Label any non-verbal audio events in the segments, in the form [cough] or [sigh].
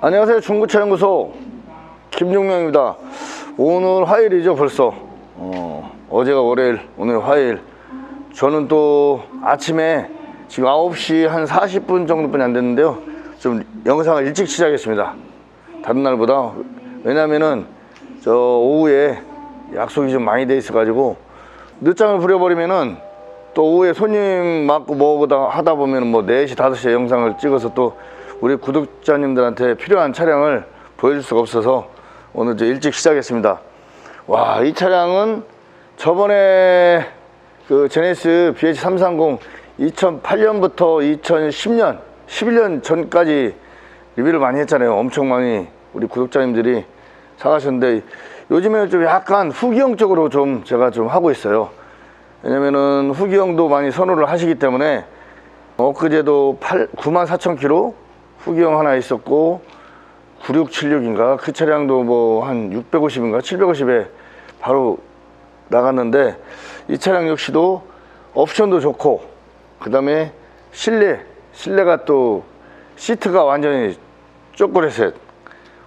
안녕하세요. 중고차연구소 김종명입니다. 오늘 화요일이죠 벌써. 어, 어제가 월요일 오늘 화요일. 저는 또 아침에 지금 9시 한 40분 정도뿐이 안 됐는데요. 좀 영상을 일찍 시작했습니다. 다른 날보다. 왜냐면은 저 오후에 약속이 좀 많이 돼 있어 가지고 늦장을 부려버리면은 또 오후에 손님 맞고 뭐보다 하다 보면 뭐 4시 5시에 영상을 찍어서 또 우리 구독자님들한테 필요한 차량을 보여줄 수가 없어서 오늘 이제 일찍 시작했습니다. 와 이 차량은 저번에 그 제네시스 BH330 2008년부터 2010년 11년 전까지 리뷰를 많이 했잖아요. 엄청 많이 우리 구독자님들이 사가셨는데 요즘에는 좀 약간 후기형 쪽으로 좀 제가 좀 하고 있어요. 왜냐면은 후기형도 많이 선호를 하시기 때문에 엊그제도 8, 9만 4천 킬로 후기형 하나 있었고 9676인가? 그 차량도 뭐 한 650인가? 750에 바로 나갔는데 이 차량 역시도 옵션도 좋고 그 다음에 실내 실내가 또 시트가 완전히 쪼꼬레셋.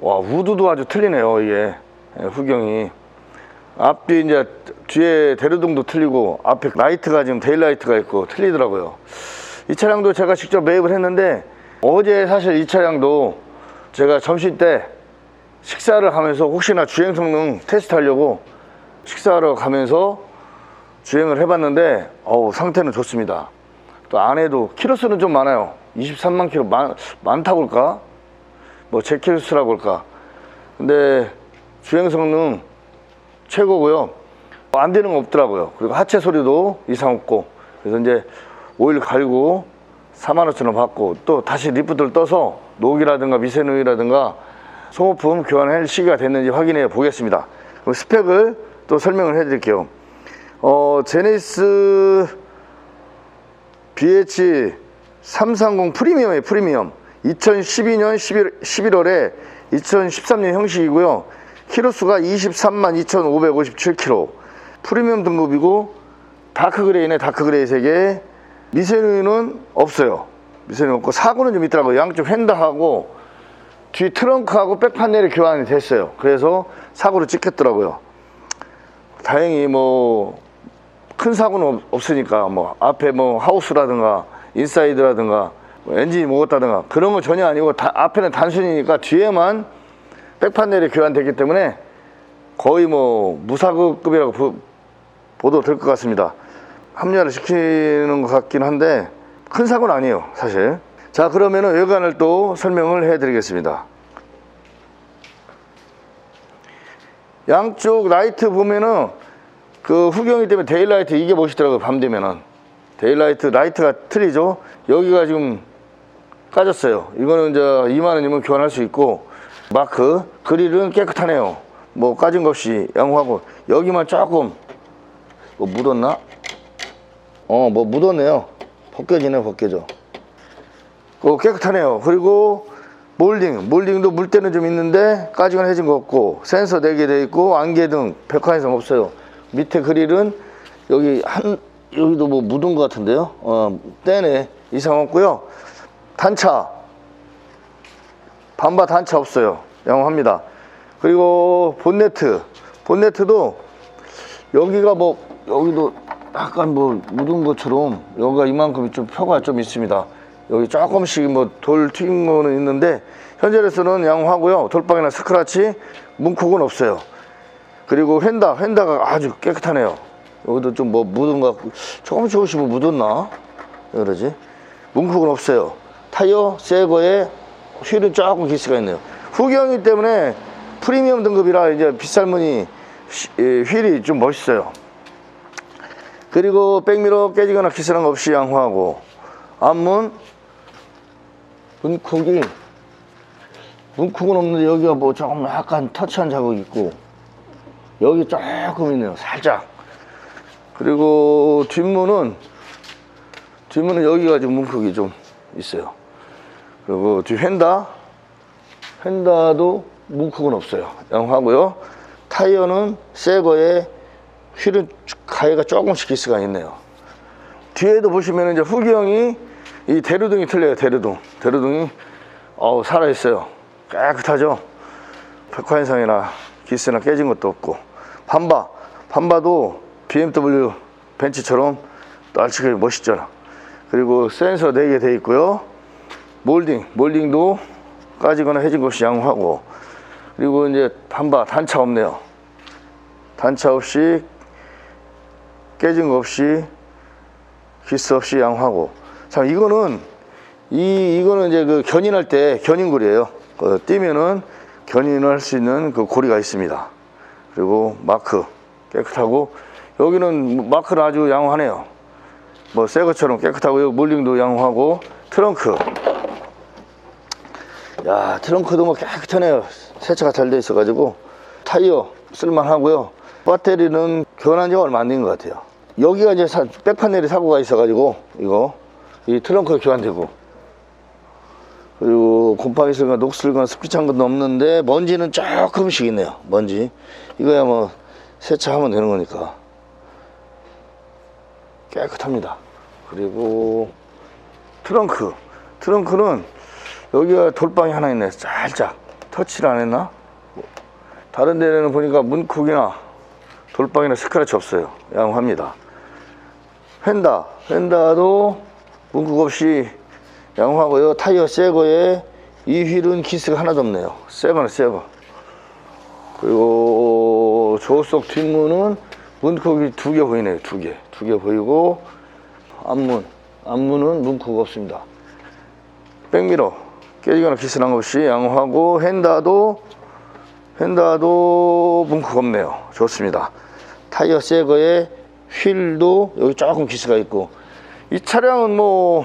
와 우드도 아주 틀리네요 이게. 예, 후경이. 앞뒤 이제 뒤에 대류등도 틀리고 앞에 라이트가 지금 데일라이트가 있고 틀리더라고요. 이 차량도 제가 직접 매입을 했는데 어제 사실 이 차량도 제가 점심 때 식사를 하면서 혹시나 주행 성능 테스트 하려고 식사하러 가면서 주행을 해봤는데 어우 상태는 좋습니다. 또 안에도 키로수는 좀 많아요. 23만 킬로 많, 많다고 할까? 뭐 제 키로수라고 할까? 근데 주행 성능 최고고요. 안 되는 거 없더라고요. 그리고 하체 소리도 이상 없고. 그래서 이제 오일 갈고 4만 5천 원 받고 또 다시 리프트를 떠서 녹이라든가 미세누이라든가 소모품 교환할 시기가 됐는지 확인해 보겠습니다. 그럼 스펙을 또 설명을 해 드릴게요. 어, 제네시스 BH 330 프리미엄의 프리미엄. 2012년 11, 11월에 2013년 형식이고요. 키로수가 23만 2,557km 프리미엄 등급이고 다크 그레이네 다크 그레이 색에 미세누이는 없어요. 미세누이 없고 사고는 좀 있더라고요. 양쪽 핸드하고 뒤 트렁크하고 백 판넬이 교환이 됐어요. 그래서 사고를 찍혔더라고요. 다행히 뭐 큰 사고는 없- 없으니까 뭐 앞에 뭐 하우스라든가 인사이드라든가 뭐 엔진이 먹었다든가 그런 거 전혀 아니고 다- 앞에는 단순이니까 뒤에만 백판넬이 교환됐기 때문에 거의 뭐 무사고급이라고 보, 보도 될 것 같습니다 합리화를 시키는 것 같긴 한데 큰 사고는 아니에요 사실. 자 그러면은 외관을 또 설명을 해 드리겠습니다. 양쪽 라이트 보면은 그 후경이 때문에 데일라이트 이게 멋있더라고요 밤 되면은. 데일라이트 라이트가 틀리죠? 여기가 지금 까졌어요. 이거는 이제 2만 원이면 교환할 수 있고 마크 그릴은 깨끗하네요. 뭐 까진 것 없이 양호하고 여기만 조금 뭐 묻었나? 어 뭐 묻었네요. 벗겨지네 벗겨져. 그 깨끗하네요. 그리고 몰딩. 몰딩도 물때는 좀 있는데 까지건 해진 거 없고 센서 4개 돼 있고 안개 등 백화 이상 없어요. 밑에 그릴은 여기 한 여기도 뭐 묻은 것 같은데요? 어 떼네. 이상 없고요. 단차. 반바 단차 없어요. 양호합니다. 그리고 본네트. 본네트도 여기가 뭐 여기도 약간 뭐 묻은 것처럼 여기가 이만큼 좀 표가 좀 있습니다. 여기 조금씩 뭐 돌 튀긴 거는 있는데 현재로서는 양호하고요. 돌방이나 스크라치 문콕은 없어요. 그리고 휀다 휀다가 아주 깨끗하네요. 여기도 좀 뭐 묻은 거 같고. 조금 조금씩 뭐 묻었나? 왜 그러지? 문콕은 없어요. 타이어 새 거에 휠은 조금 기스가 있네요. 후경이기 때문에 프리미엄 등급이라 이제 예, 휠이 좀 멋있어요 그리고 백미러 깨지거나 기스난 거 없이 양호하고. 앞문. 문콕이. 문콕은 없는데 여기가 뭐 조금 약간 터치한 자국이 있고. 여기 조금 있네요 살짝. 그리고 뒷문은 뒷문은 여기가 지금 문콕이 좀 있어요. 그리고 뒤 휀다. 휀다도 문콕은 없어요. 양호하고요. 타이어는 새 거에 휠은 가해가 조금씩 기스가 있네요. 뒤에도 보시면 이제 후기형이 이 대류등이 틀려요 대류등 대류등이 어우 살아있어요. 깨끗하죠? 백화현상이나 기스나 깨진 것도 없고. 반바 반바도 BMW 벤츠처럼 날치기 멋있잖아 그리고 센서 4개 돼 있고요. 몰딩 몰딩도 까지거나 해진 것이 양호하고. 그리고 이제 반바 단차 없네요. 단차 없이 깨진 거 없이 기스 없이 양호하고. 참 이거는 이 이거는 이제 그 견인할 때 견인고리예요. 어, 띄면은 견인을 할수 있는 그 고리가 있습니다. 그리고 마크 깨끗하고. 여기는 마크는 아주 양호하네요. 뭐 새 것처럼 깨끗하고 여기 몰링도 양호하고. 트렁크. 야 트렁크도 뭐 깨끗하네요. 세차가 잘 돼 있어 가지고. 타이어 쓸만하고요. 배터리는 교환한 지가 얼마 안 된 것 같아요 여기가 이제 사- 백판넬이 사고가 있어 가지고 이거. 이 트렁크 교환되고. 그리고 곰팡이 슬거나 녹슬거나 습기 찬 것도 없는데 먼지는 조금씩 있네요 먼지. 이거야 뭐 세차하면 되는 거니까. 깨끗합니다. 그리고 트렁크. 트렁크는 여기가 돌방이 하나 있네 살짝. 터치를 안 했나? 뭐, 다른 데는 보니까 문콕이나 돌방이나 스크래치 없어요. 양호합니다 휀다. 휀다도 문콕 없이 양호하고요. 타이어 새거에 이 휠은 기스가 하나도 없네요. 새거는 새거. 그리고 조속 뒷문은 문콕이 두 개 보이네요 두 개. 두 개 보이고 앞문 앞문은 문콕 없습니다. 백미러. 깨지거나 기스난 것 없이 양호하고 핸다도 핸다도 문콕 없네요. 좋습니다. 타이어 새거에 휠도 여기 조금 기스가 있고. 이 차량은 뭐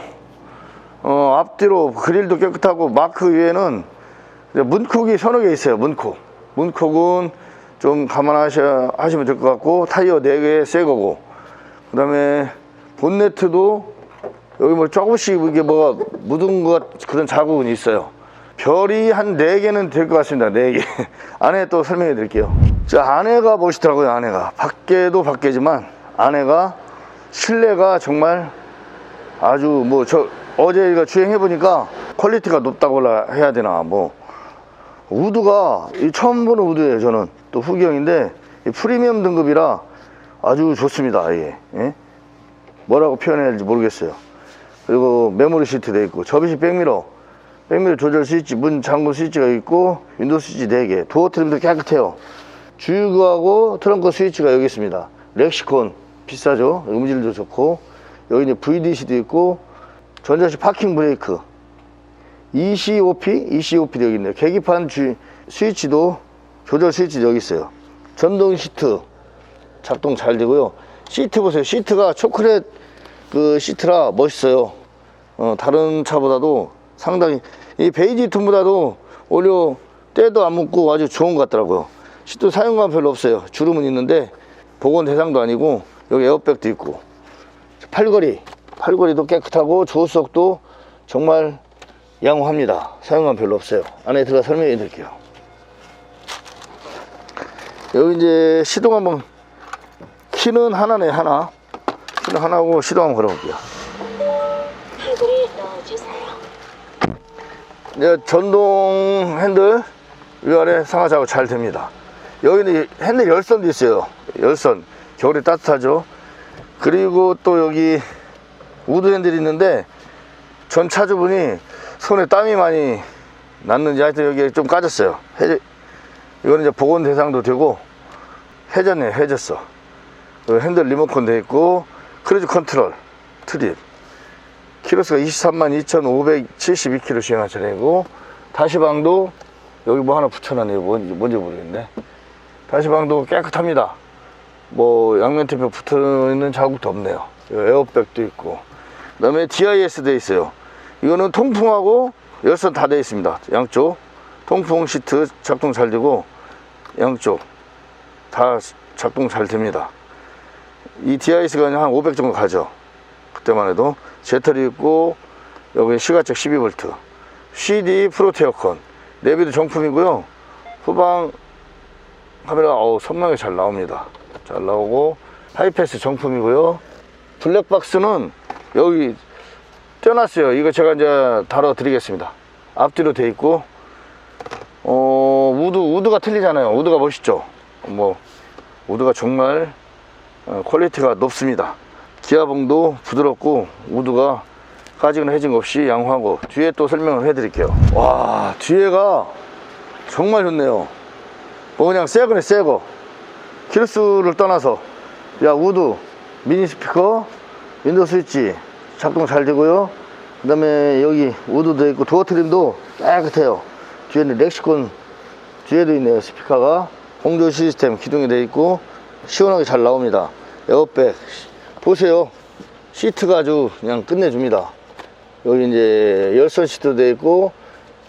어, 앞뒤로 그릴도 깨끗하고 마크 위에는 문콕이 서너 개 있어요 문콕. 문콕은 좀 감안하셔 하시면 될 것 같고 타이어 4개 새 거고. 그 다음에 본네트도 여기 뭐 조금씩 이게 뭐가 묻은 것 같- 그런 자국은 있어요. 별이 한 4개는 될 것 같습니다 4개. [laughs] 안에 또 설명해 드릴게요. 자 안에가 멋있더라고요 안에가. 밖에도 밖이지만 안에가 실내가 정말 아주 뭐 저 어제 이거 주행해 보니까 퀄리티가 높다고 해야 되나 뭐. 우드가 이 처음 보는 우드예요 저는. 또 후기형인데 이 프리미엄 등급이라 아주 좋습니다 이게 예? 뭐라고 표현해야 할지 모르겠어요. 그리고 메모리 시트 돼 있고 접이식 백미러. 백미러 조절 스위치 문 잠금 스위치가 있고 윈도우 스위치 4개. 도어 트림도 깨끗해요. 주유구하고 트렁크 스위치가 여기 있습니다. 렉시콘 비싸죠 음질도 좋고 여기 이제 VDC도 있고 전자식 파킹 브레이크 ECOP, ECOP도 여기 있네요. 계기판 주, 스위치도 조절 스위치 여기 있어요. 전동 시트 작동 잘 되고요. 시트 보세요. 시트가 초콜릿 그 시트라 멋있어요. 어, 다른 차보다도 상당히 이 베이지 톤보다도 오히려 때도 안 묻고 아주 좋은 것 같더라고요. 시트 사용감 별로 없어요. 주름은 있는데 복원 대상도 아니고 여기 에어백도 있고 팔걸이 팔걸이도 깨끗하고 조수석도 정말 양호합니다. 사용감 별로 없어요. 안에 들어가 설명해 드릴게요. 여기 이제 시동 한번 키는 하나네 하나 키는 하나고 시동 한번 걸어볼게요. 이제 전동 핸들 위아래 상하 작업 잘 됩니다. 여기는 핸들 열선도 있어요. 열선 겨울에 따뜻하죠. 그리고 또 여기 우드 핸들이 있는데 전 차주분이 손에 땀이 많이 났는지 하여튼 여기 좀 까졌어요. 해, 이거는 이제 복원 대상도 되고 회전이에요. 회졌어. 그리고 핸들 리모컨 돼 있고 크루즈 컨트롤 트립 키로수가 23만 2,572km 주행한 차량이고 다시방도 여기 뭐 하나 붙여놨네요. 뭔지, 뭔지 모르겠네. 다시방도 깨끗합니다. 뭐 양면 테이프 붙어 있는 자국도 없네요. 에어백도 있고 그 다음에 DIS 돼 있어요. 이거는 통풍하고 열선 다 돼 있습니다. 양쪽 통풍 시트 작동 잘 되고 양쪽 다 작동 잘 됩니다. 이 DIS가 한 500 정도 가죠. 그때만 해도 제털이 있고 여기 시가적 12V CD 프로테 어컨 내비도 정품이고요 후방 카메라 어우 선명하게 잘 나옵니다 잘 나오고 하이패스 정품이고요 블랙박스는 여기 떼어놨어요 이거 제가 이제 다뤄 드리겠습니다 앞뒤로 돼 있고 어, 우드, 우드가 틀리잖아요. 우드가 멋있죠? 뭐, 우드가 정말 어, 퀄리티가 높습니다. 기아봉도 부드럽고, 우드가 까지근해진 거 없이 양호하고, 뒤에 또 설명을 해 드릴게요. 와, 뒤에가 정말 좋네요. 뭐 그냥 새거네, 새거. 키로수를 떠나서, 야, 우드, 미니 스피커, 윈도우 스위치, 작동 잘 되고요. 그 다음에 여기 우드도 있고, 도어 트림도 깨끗해요. 뒤에는 렉시콘 뒤에도 있네요 스피커가 공조 시스템 기둥이 되어 있고 시원하게 잘 나옵니다 에어백 보세요 시트가 아주 그냥 끝내줍니다 여기 이제 열선 시트도 되어 있고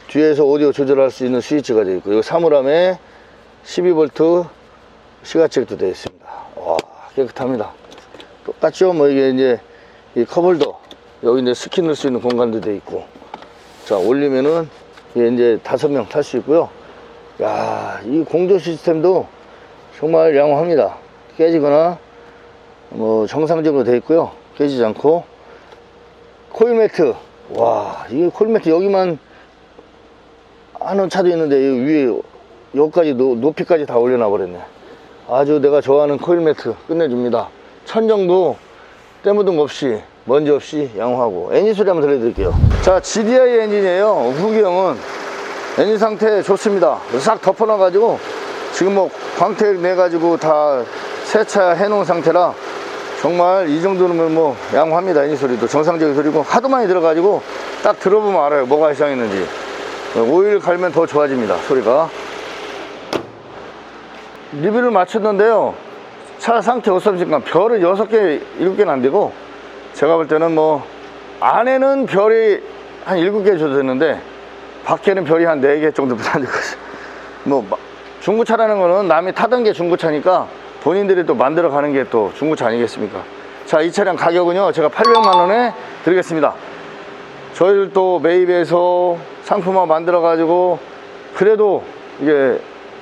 뒤에서 오디오 조절할 수 있는 스위치가 되어 있고 여기 사물함에 12V 시가책도 되어 있습니다 와 깨끗합니다 똑같죠 뭐 이게 이제 이 컵홀더 여기 이제 스킨 넣을 수 있는 공간도 되어 있고 자 올리면은 이게 이제 다섯 명 탈 수 있고요. 야, 이 공조 시스템도 정말 양호합니다. 깨지거나 뭐 정상적으로 되어 있고요. 깨지지 않고 코일 매트. 와, 이게 코일 매트 여기만 하는 차도 있는데 이 위에 여기까지 노, 높이까지 다 올려놔 버렸네. 아주 내가 좋아하는 코일 매트 끝내줍니다. 천정도 때묻은 거 없이 먼지 없이 양호하고. 엔진 소리 한번 들려드릴게요. 자 GDI 엔진이에요. 후기형은 엔진 상태 좋습니다. 싹 덮어놔 가지고 지금 뭐 광택 내 가지고 다 세차 해놓은 상태라 정말 이 정도면 뭐 양호합니다. 엔진 소리도. 정상적인 소리고 하도 많이 들어가지고 딱 들어보면 알아요. 뭐가 이상했는지. 오일 갈면 더 좋아집니다 소리가 리뷰를 마쳤는데요. 차 상태 어떻습니까 별은 6개 7개는 안 되고 제가 볼 때는 뭐 안에는 별이 한 7개 줘도 되는데 밖에는 별이 한 4개 정도 [laughs] 뭐 마- 중고차라는 거는 남이 타던 게 중고차니까 본인들이 또 만들어 가는 게 또 중고차 아니겠습니까? 자 이 차량 가격은요 제가 800만 원에 드리겠습니다. 저희들 또 매입해서 상품화 만들어 가지고 그래도 이게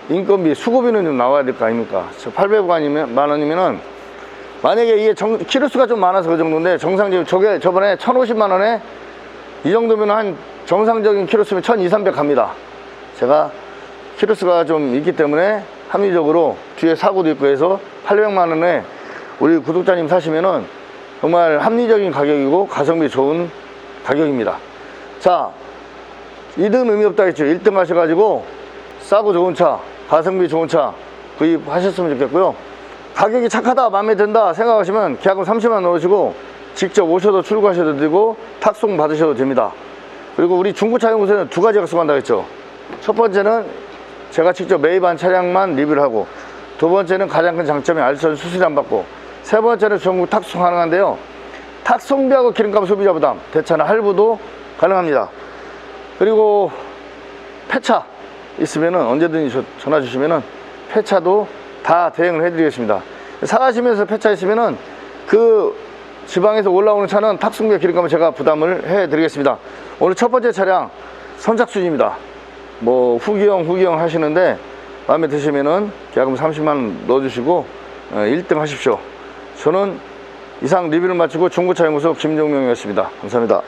인건비 수고비는 좀 나와야 될 거 아닙니까? 800만 원이면은 만약에 이게 정, 키로수가 좀 많아서 그 정도인데 정상적인 저게 저번에 1050만 원에 이 정도면 한 정상적인 키로수면 1200, 300 갑니다. 제가 키로수가 좀 있기 때문에 합리적으로 뒤에 사고도 있고 해서 800만 원에 우리 구독자님 사시면은 정말 합리적인 가격이고 가성비 좋은 가격입니다. 자 2등 의미 없다 했죠. 1등 하셔가지고 싸고 좋은 차 가성비 좋은 차 구입하셨으면 좋겠고요. 가격이 착하다 마음에 든다 생각하시면 계약금 30만 넣으시고 직접 오셔도 출고하셔도 되고 탁송 받으셔도 됩니다. 그리고 우리 중고차 연구소는 두 가지가 수고한다 했죠. 첫 번째는 제가 직접 매입한 차량만 리뷰를 하고 두 번째는 가장 큰 장점이 알선 수수료 안 받고 세 번째는 전국 탁송 가능한데요. 탁송비하고 기름값 소비자 부담 대차나 할부도 가능합니다. 그리고 폐차 있으면은 언제든지 저- 전화 주시면은 폐차도 다 대응을 해드리겠습니다. 사가시면서 폐차 있으면은 그 지방에서 올라오는 차는 탁송비 기름값을 제가 부담을 해드리겠습니다. 오늘 첫 번째 차량 선착순입니다. 뭐 후기형 후기형 하시는데 마음에 드시면은 계약금 30만 원 넣어주시고 1등 하십시오. 저는 이상 리뷰를 마치고 중고차 연구소 김종명이었습니다. 감사합니다.